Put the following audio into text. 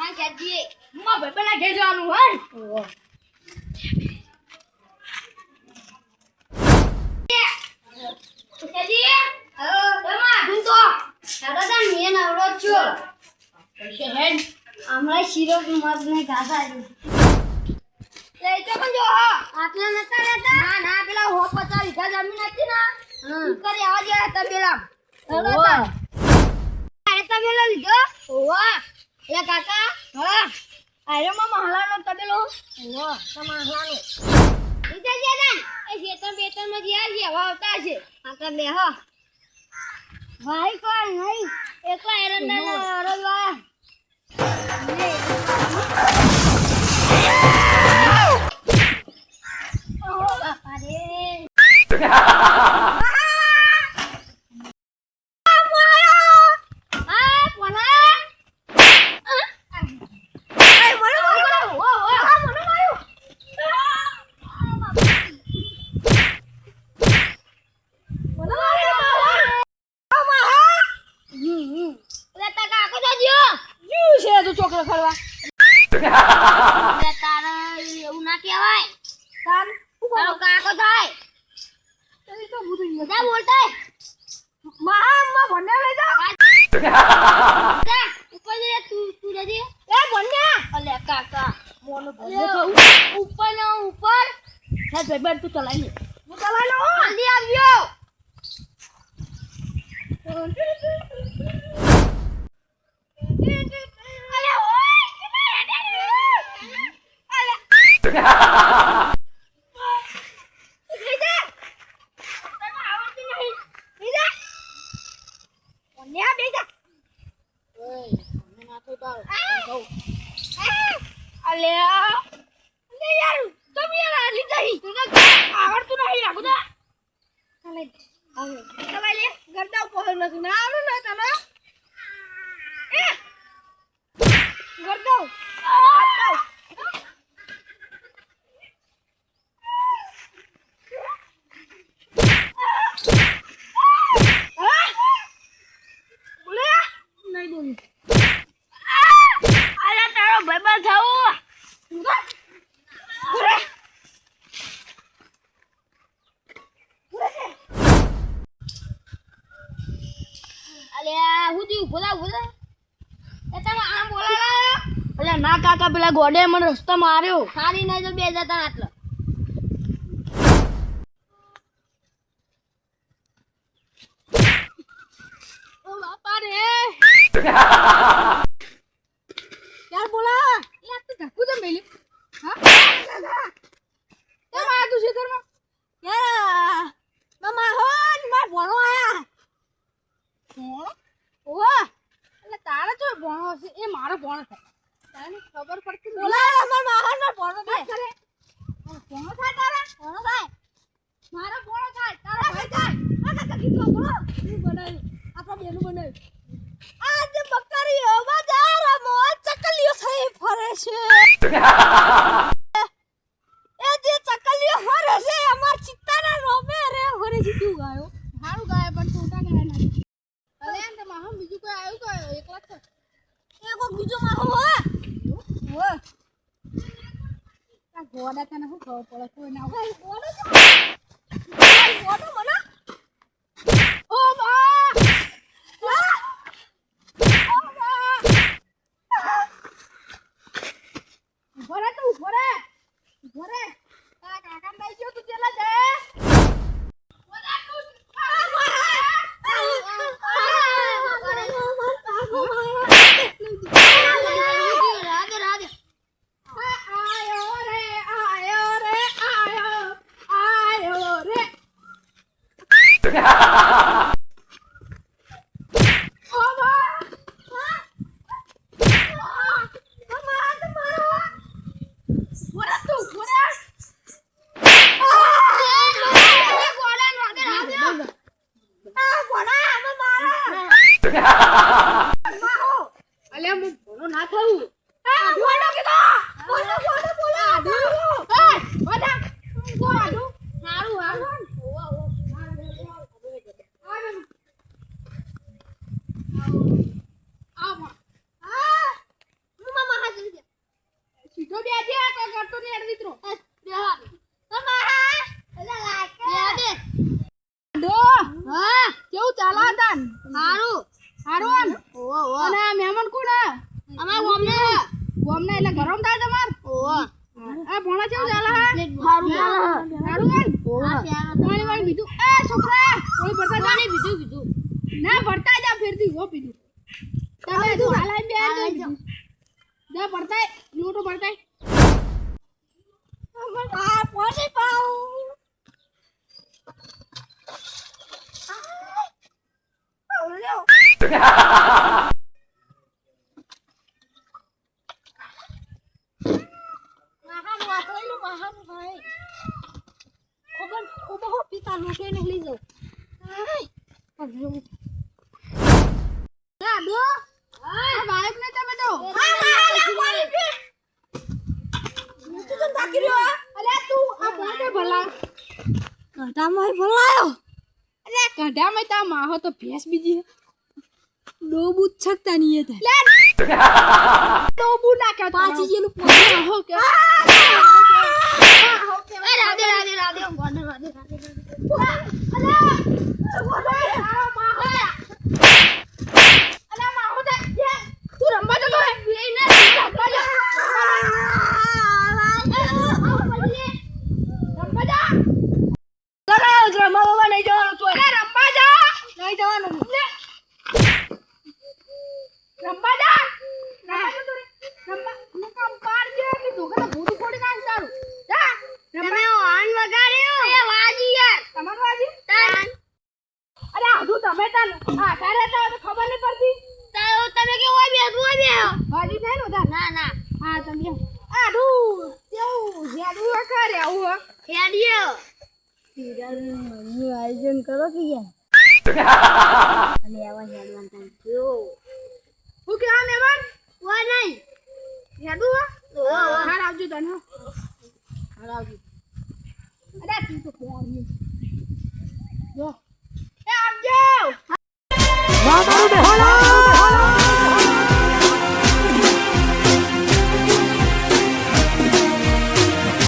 મામા ઘેર જઈએ ભાઈબંધના ઘેર જવાનું તમા હું મેં હમણાં શીરો મગ ને તો પણ જો આટલા નતા રહેતા ના ના પેલા હો પચાસ વીઘા જમીન હતી ના હમ. કરી આવા ગયા હતા પેલા હેડો ઓહો. તા અરે તબેલો લીધો? ઓવા એ કાકા. હા. અરે માં મહલાનો તબેલો. ઓહો. તમારા હાલો. જે ને એ ખેતર બેતરમાં હવા આવતા છે કાકા બે હો. ભાઈ કોણ? નહીં. એકલા બાપા રે આ કોના એ, મને માર્યો. જીવ છે તું ચોકલેટ ખાવા. એવું ના કહેવાય તાન. તારો કાકો થાય એ તો ગયો. બધા બોલતા મા, મા, ભણ્યા લઈ જાઓ. જા ઉપર જઈએ તું તું જજે એ, ભણ્યા. અલે કાકા મોનો અલે, ભણ્યો ઉપર ને ઉપર હે, ભાઈબંધ, તું ચલાવી લે. હું ચલાવી લઉં, જલ્દી આવજો અલે ઓય અલે લઈ જા તને આવડતું નહીં લઈ જા ઓન્યા બે જા ઓય, મને નાખો ખાવું. અલે અલે યાર, તમે યાર આ લીધા હી. તું તો આવડતું નહીં રાખો તો. ચાલે ચાલે. લે ગરદા ઉપર નથી. ના આવડે ને તને? એ ગરદા. બોલે? નહીં બોલું. અલે તારો ભાઈબંધ થવું બોલે? અલે હું તું બોલા બોલા એ તમે આમ બોલાલા અલ્યા ના કાકા પેલા ગોડે મને રસ્તો માર્યો. સારી નહીં તો બે જતા આટલો. યાર બોલા. યાર તું ધક્કુ તો મેલી હા? કેમ આ તું શેતરમાં યાર મમા હો ને ભણો આયા. ભણો ઓવા એટલે તારે જો ભણો છે એ મારો ભણો છે. તને ખબર પડતી બોલા માર માહર માર ભણો થાય કરે ભણો થાય તારે? ભણો થાય. મારો ભણો થાય તારા ભાઈ થાય. આ કાકા કીધું ભણો હું બનાવ્યું? આપણા બેનું બનાવ્યું. આજ બકરીઓ બજારમાં ચકલીઓ થઈ ફરે છે. એ જે ચકલીઓ ફરે છે અમાર ચિત્તાના રોમે રે. ફરે તું ગાયો. સારું ગાય પણ છોટા ગાય નથી તો બીજું કોઈ આવ્યું કે એકલા છે એ કોઈ બીજો માહમ હોય હોય આ ગોડા તને શું ખબર પડે કોઈ ના હોય ગોડો ગોડો મને! ઓ બા! ઊભો રે તું, ઊભો રે. ઊભો રે. હારોન અને મહેમાન કોણ અમાર ગોમને ગોમને એટલે ગરમ થાય તમાર? ઓહો આ ભણા કેવું ચાલે હે? હારું ચાલે હારું હે પાણી વાળી બીજું. એ છોકરા કોઈ ભરતા જા. બીજું બીજું? ના ભરતા જા ફેરતી હો બીજું. તમે તો હાલાઈ બે જા ભરતા લોટો ભરતા આ પોસી પાઉં. કઢામાં ભલાયો. અલે કઢામાં તા માહો તો ભેંસ બીજી ડોબુ છકતા નહીં હતા લે ડોબુ નાખ્યા પાછી જેનું પોતે હો કે રાધે, રાધે, રાધે. રાધે, રાધે, રાધે. તું રમવા જતો રે બેયને રમવા જા રમવા જા રમા બાબા નહીં જવાનું તો અરે રમવા જા નહીં જવાનું લે. રમવા જા રમવા જતો રે રમવા હું કામ પાર છે કે ધોકા ભૂતું ફોડી નાખ તારું જા તમે હોર્ન વગાડ્યો એ વાજી યાર તમારું વાજી તાન અરે આધું તમે તાન હા તારે તો ખબર નહીં પડતી. તો તમે કે ઓય બે ઓય બે હાજી થાય ને ના ના. હા તમે આધું તેવું જેડું કરે આવું હેડિયો. આયોજન કરો કે યાર? અને આવા હેડવાન ટાઈમ થયો. હું કે આ મેવાન ઓય નહીં. હેડું ઓ. હાર આવજો તને હો. હાર આવજો. અરે તું તો કોણ? જો. એ આવજો વાહ મારું બેહોલા